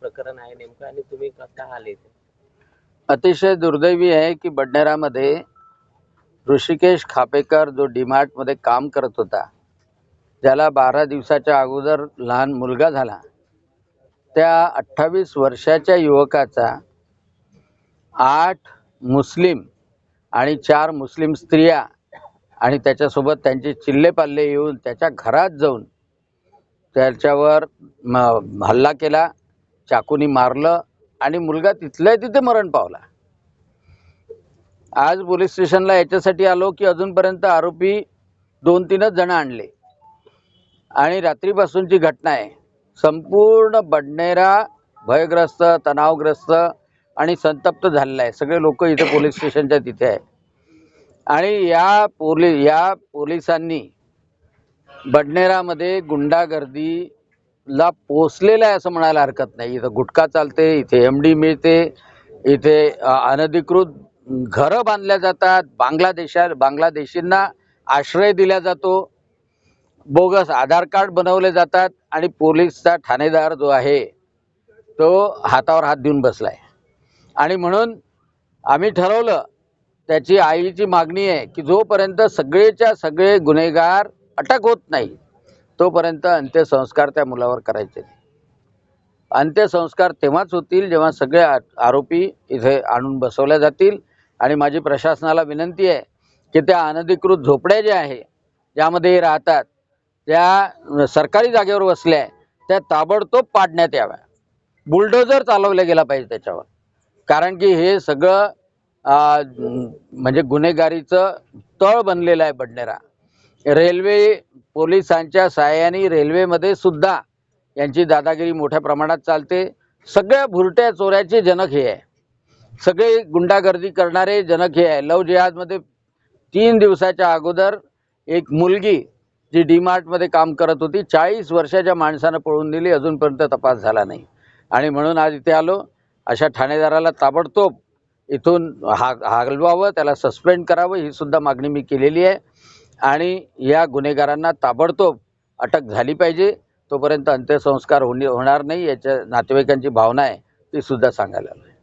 प्रकरण आहे नेमकं आणि तुम्ही का आले अतिशय दुर्दैवी आहे की बडनेरामध्ये ऋषिकेश खापेकर जो डीमार्टमध्ये काम करत होता ज्याला बारा दिवसाच्या अगोदर लहान मुलगा झाला त्या अठ्ठावीस वर्षाच्या युवकाचा आठ मुस्लिम आणि चार मुस्लिम स्त्रिया आणि त्याच्यासोबत त्यांचे चिल्ले पाल्ले येऊन त्याच्या घरात जाऊन त्याच्यावर हल्ला केला. चाकूनी मारलं आणि मुलगा तिथल्या तिथे मरण पावला. आज पोलीस स्टेशनला याच्यासाठी आलो की अजूनपर्यंत आरोपी दोन तीनच जण आणले. आणि रात्रीपासूनची घटना आहे. संपूर्ण बडनेरा भयग्रस्त तणावग्रस्त आणि संतप्त झालेला आहे. सगळे लोक इथे पोलीस स्टेशनच्या तिथे आहे आणि या पोली या पोलिसांनी बडनेरामध्ये गुंडागर्दी ला पोचलेला आहे असं म्हणायला हरकत नाही. इथं गुटखा चालते इथे एम डी मिळते इथे अनधिकृत घरं बांधल्या जातात बांगलादेशा बांगलादेशींना आश्रय दिला जातो. बोगस आधार कार्ड बनवले जातात आणि पोलीसचा ठाणेदार जो आहे तो हातावर हात देऊन बसलाय. आणि म्हणून आम्ही ठरवलं त्याची आईची मागणी आहे की जोपर्यंत सगळेच्या सगळे गुन्हेगार अटक होत नाही तोपर्यंत अंत्यसंस्कार त्या मुलावर करायचे नाही. अंत्यसंस्कार तेव्हाच होतील जेव्हा सगळे आरोपी इथे आणून बसवल्या जातील. आणि माझी प्रशासनाला विनंती आहे की त्या अनधिकृत झोपड्या ज्या आहे ज्यामध्ये राहतात त्या सरकारी जागेवर वसल्या त्या ताबडतोब पाडण्यात याव्या. बुलडोजर चालवला गेला पाहिजे त्याच्यावर. कारण की हे सगळं म्हणजे गुन्हेगारीचं तळ बनलेलं आहे बडनेरा. रेल्वे पोलिसांच्या सहाय्याने रेल्वेमध्ये सुद्धा यांची दादागिरी मोठ्या प्रमाणात चालते. सगळ्या भुरट्या चोऱ्याचे जनक हे आहे. सगळे गुंडागर्दी करणारे जनक हे आहे. लव जिहादमध्ये तीन दिवसाच्या अगोदर एक मुलगी जी डी मार्टमध्ये काम करत होती चाळीस वर्षाच्या माणसानं पळून दिली अजूनपर्यंत तपास झाला नाही. आणि म्हणून आज इथे आलो. अशा ठाणेदाराला ताबडतोब इथून हा हलवावं त्याला सस्पेंड करावं ही सुद्धा मागणी मी केलेली आहे. आणि या गुन्हेगारांना ताबडतोब अटक झाली पाहिजे. तोपर्यंत अंत्यसंस्कार होणे होणार नाही याच्या नातेवाईकांची भावना आहे ती सुद्धा सांगायला हवी.